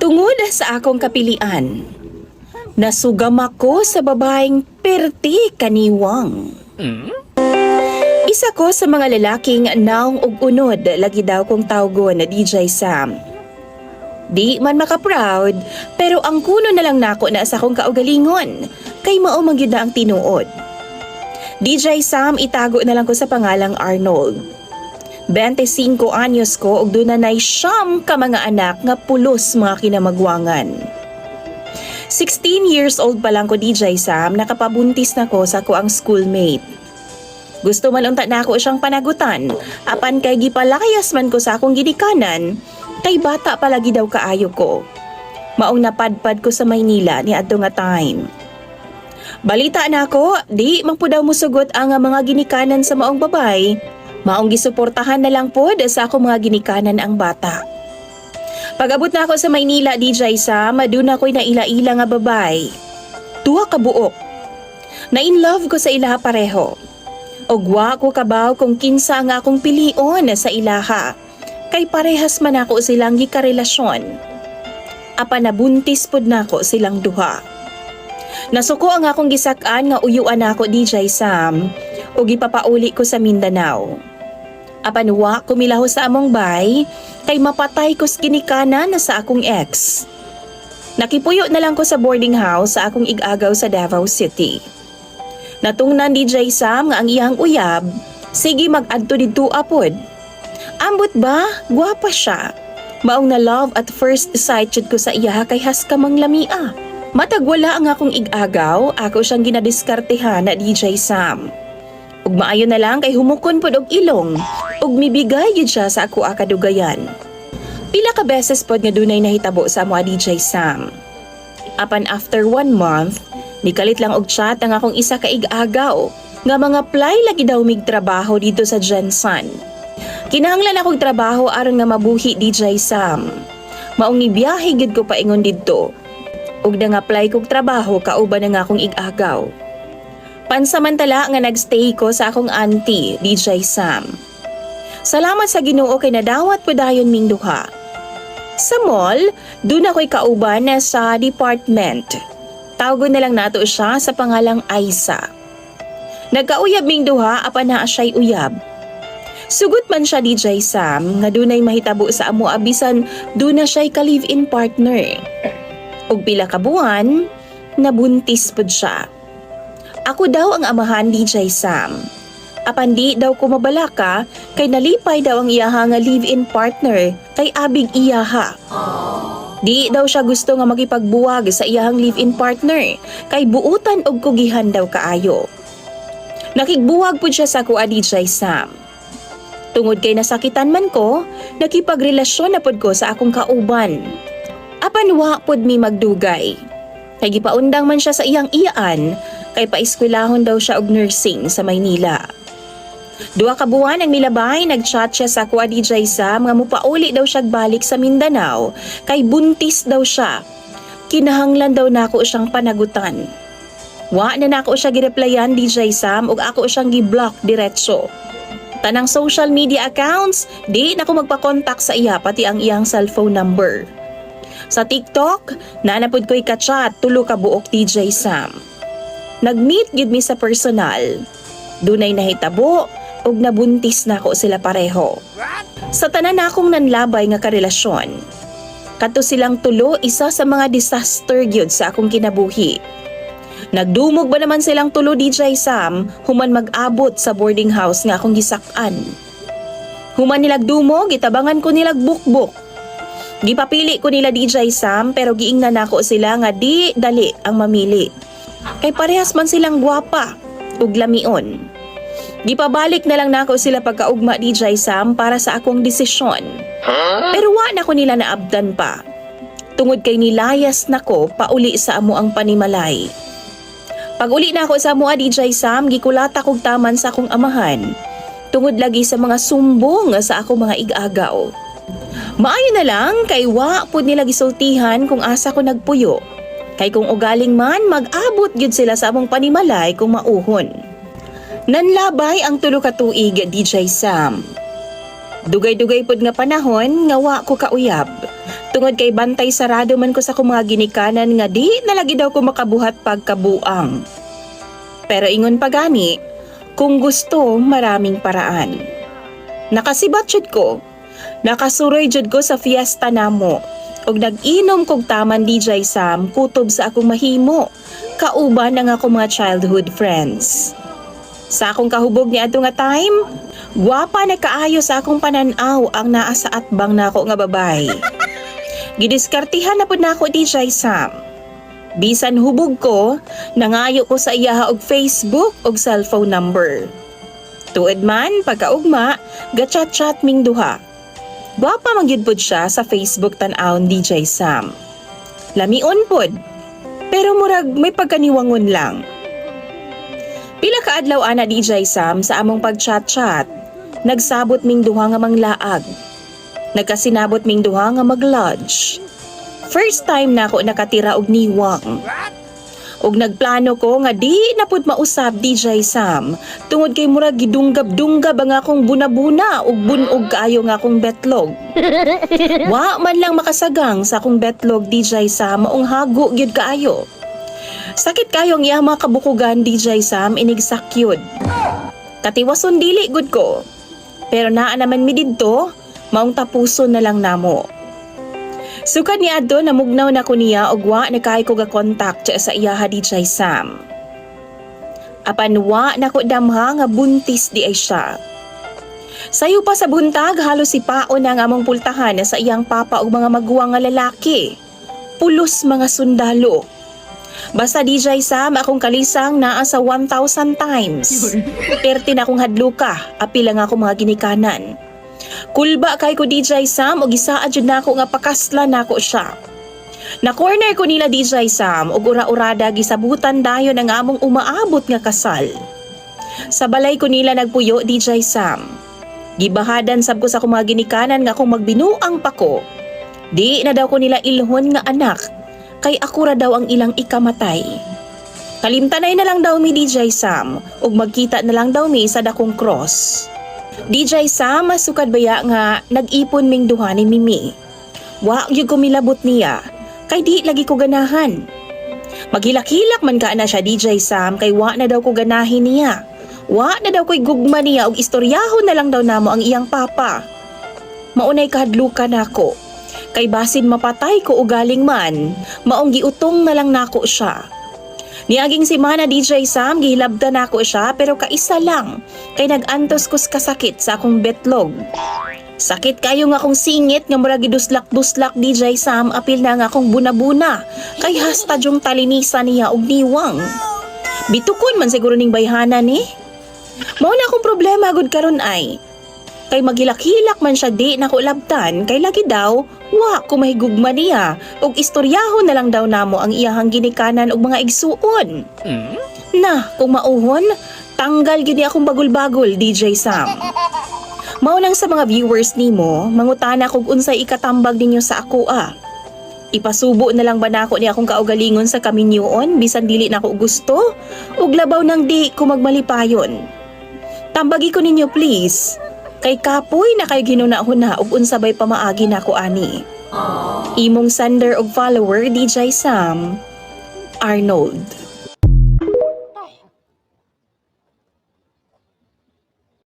Tungod sa akong kapilian, nasugam ako sa babaeng perti kaniwang. Isa ko sa mga lalaking naong ug unod lagi daw kong tawgon na DJ Sam. Di man maka-proud, pero ang kuno na lang nako na sa akong kaugalingon, kay mao man gyud na ang tinuod. DJ Sam itago na lang ko sa pangalang Arnold. 25 anyos ko ug dunay siyam ka mga anak nga pulos mga kinamagwangan. 16 years old pa lang ko DJ Sam, nakapabuntis na ko sa ko ang schoolmate. Gusto man unta na ako siyang panagutan, apan kay gipalayas man ko sa akong gidikanan, kay bata palagi daw kaayo ko. Maong napadpad ko sa Maynila ni adto nga time. Balita na ako, di man po daw musugot ang mga ginikanan sa maong babay, maong gisuportahan na lang po sa ako mga ginikanan ang bata. Pag-abot na ako sa Maynila, DJ Sam, maduna ko'y naila-ila nga babay. Tuwa ka buok. Na-in love ko sa ilaha pareho. Ogwa ko kabaw kung kinsa ang akong pilion sa ilaha. Kay parehas man ako silang gikarelasyon. Apa nabuntis pod nako silang duha. Nasuko ang akong gisak-an nga uyuan ako DJ Sam ug gipapauli ko sa Mindanao. Apan wa kumilaho sa among bay kay mapatay ko skinikana na sa akong ex. Nakipuyo na lang ko sa boarding house sa akong igagaw sa Davao City. Natungnan DJ Sam nga ang iyang uyab, sige mag-adto didto apod. Ambot ba? Gwapa siya. Maong na love at first sight jud ko sa iya kay has ka mang lamia. Matag wala ang akong igagaw, ako siyang ginadiskartehan na DJ Sam. Ug maayo na lang kay humukon pod og ilong, ug mibigay gyud siya sa ako akadugayan. Pila ka beses pod nga dunay nahitabo sa mga DJ Sam. Apan after one month, nikalit lang og chat ang akong isa ka igagaw nga mga play lagi daw mig trabaho dito sa Jensen. Kinahanglan akong trabaho aron nga mabuhi DJ Sam. Maong nibiyahe gid ko paingon didto. Ug nang apply kog trabaho kauban na nga akong igagaw. Pansamantala nga nagstay ko sa akong auntie, DJ Sam. Salamat sa Ginoo kay nadawat po dayon ming duha. Sa mall, doon ako'y kauban na sa department. Tawgon na lang nato siya sa pangalang Aisa. Nagkauyab ming duha apan na siya'y uyab. Sugot man siya DJ Sam nga dunay mahitabo sa amo abisan doon na siya'y ka-live-in partner. Ug pila ka buwan, nabuntis pod siya. Ako daw ang amahan DJ Sam. Apan di daw ko mabalaka kay nalipay daw ang iyaha nga live-in partner kay abig iyaha. Di daw siya gusto nga makipagbuwag sa iyahang live-in partner kay buutan og kugihan daw kaayo. Nakigbuwag pud siya sa kuha DJ Sam. Tungod kay nasakitan man ko, nakipagrelasyon na pud ko sa akong kauban. Apan wa pud mi magdugay. Kay gipaundang man siya sa iyang iyaan kay paeskwelahon daw siya og nursing sa Maynila. Duha ka buwan ang milabay, nagchat siya sa kuha DJ Sam nga mupauli daw siya balik sa Mindanao kay buntis daw siya. Kinahanglan daw nako siyang panagutan. Wa na nako siya gireplyan DJ Sam ug ako siyang gi-block diretso. Tanang social media accounts, di na ko magpa-contact sa iya pati ang iyang cellphone number. Sa TikTok, nanapod ko'y kachat tulo ka buok DJ Sam. Nag-meet gid mi sa personal. Dunay nahitabo ug nabuntis na ko sila pareho. Sa tanan na akong nanlabay nga karelasyon. Kato silang tulo isa sa mga disaster gyud sa akong kinabuhi. Nagdumog ba naman silang tulo DJ Sam human mag-abot sa boarding house nga akong gisak-an. Human nilag dumog, itabangan ko nilag bukbuk. Gipapili ko nila DJ Sam pero giingnan nako sila nga di dali ang mamili. Kay parehas man silang gwapa ug lamion. Gipabalik na lang nako sila pagkaugma DJ Sam para sa akong desisyon. Pero wa na ko nila naabdan pa. Tungod kay nilayas nako pauli sa amo ang panimalay. Pag uli na ako sa mua DJ Sam, gikulata kog taman sa akong amahan. Tungod lagi sa mga sumbong sa ako mga igagaw. Maayo na lang kay wa pud nila gisultihan kung asa ko nagpuyo. Kay kung ugaling man mag-abot gyud sila sa among panimalay kung mauhon. Nanlabay ang tulo ka tuig DJ Sam. Dugay-dugay pod nga panahon nga wa ko kauyab. Tungod kay bantay sarado man ko sa akong mga ginikanan nga di nalagi daw ko makabuhat pagkabuang. Pero ingon pa gani, kung gusto, maraming paraan. Nakasibat jud ko, nakasuroy jud ko sa fiesta namo, ug nag-inom kog taman DJ Sam kutob sa akong mahimo, kauban ang akong mga childhood friends. Sa akong kahubog ni ato nga time, gwapa na kaayo sa akong pananaw ang naa sa atbang nako nga babay. Gidiskartihan na pud nako DJ Sam. Bisan hubog ko, nangayo ko sa iyaha og Facebook og cellphone number. Tuod man, pagkaugma, gachat-chat ming duha. Gwapa magyud pod siya sa Facebook tan-awon DJ Sam. Lamion pod. Pero murag may pagkaniwangon lang. Pila ka adlaw ana DJ Sam sa among pag-chat-chat. Nagsabot ming duha nga manglaag. Nagkasinabot ming duha nga mag-lodge. First time na ako nakatira og niwang. Og nagplano ko nga di na pud mausab DJ Sam tungod kay murag gidunggab-dunggab ang akong buna-buna ug bunog kaayo nga akong betlog. Wa man lang makasagang sa akong betlog DJ Sam maong hago gyud kaayo. Sakit kayo ang iyang mga kabukugan DJ Sam inig sakyod. Katiwason dili gud ko. Pero naa naman mi didto, maong tapuson na lang namo. Sukad ni Adto na mugnaw na ko niya og wa na kay ko ga contact sa iyaha DJ Sam. Apan wa na ko damha nga buntis di ay siya. Sayo pa sa buntag halos si Pao na nga among pultahan sa iyang papa og mga maguwang nga lalaki. Pulos mga sundalo. Basta DJ Sam akong kalisang naa sa 1,000 times. Perti na akong hadluka, apil lang ako mga ginikanan. Kulba kay ko DJ Sam og gisaad jud nako nga pakasla nako siya. Na corner ko nila DJ Sam og ura-urada gisabutan dayon ang among umaabot nga kasal. Sa balay ko nila nagpuyo DJ Sam. Gibahadan sab ko sa akong mga ginikanan nga kung magbinuang pa ko. Di na daw ko nila ilhon nga anak kay ako ra daw ang ilang ikamatay. Kalimtanay na lang daw mi DJ Sam ug magkita na lang daw mi sa dakong cross. DJ Sam masukad baya nga nag-ipon ming duha ni Mimi. Wa gyud ko milabot niya kay di lagi ko ganahan. Maghilak-hilak man ka na siya DJ Sam kay wa na daw ko ganahin niya. Wa na daw ko'y gugma niya og istoryahon na lang daw namo ang iyang papa. Maunay kahadlukan nako. Kay basin mapatay ko ugaling man, maong giutong na lang nako siya. Niaging si Mana DJ Sam, gihilabda nako siya pero kaisa lang kay nagantos kus kasakit sa akong betlog. Sakit kayo nga akong singit nga murag giduslak-duslak DJ Sam apil na nga akong buna-buna kay hasta yung talinisa niya og niwang. Bitukon man siguro ning bayhana ni. Mao na akong problema gud karon ay. Kay maghilak-hilak man siya di na ko labtan kay lagi daw wa ko mahigugma niya og istoryahon na lang daw namo ang iyahang ginikanan og mga igsuon. Na, kung mauhon, tanggal gini akong bagol-bagol DJ Sam. Mao nang sa mga viewers nimo, mangutana kog unsay ikatambag ninyo sa ako ah. Ipasubo na lang ba nako ni akong kaugalingon sa kaminyoon bisan dili nako gusto ug labaw nang di ko magmalipayon. Tambagi ko ninyo please. Kay kapoy na kay ginunahuna ug unsabay pamaagi nako ani. Imong sender og follower DJ Sam Arnold.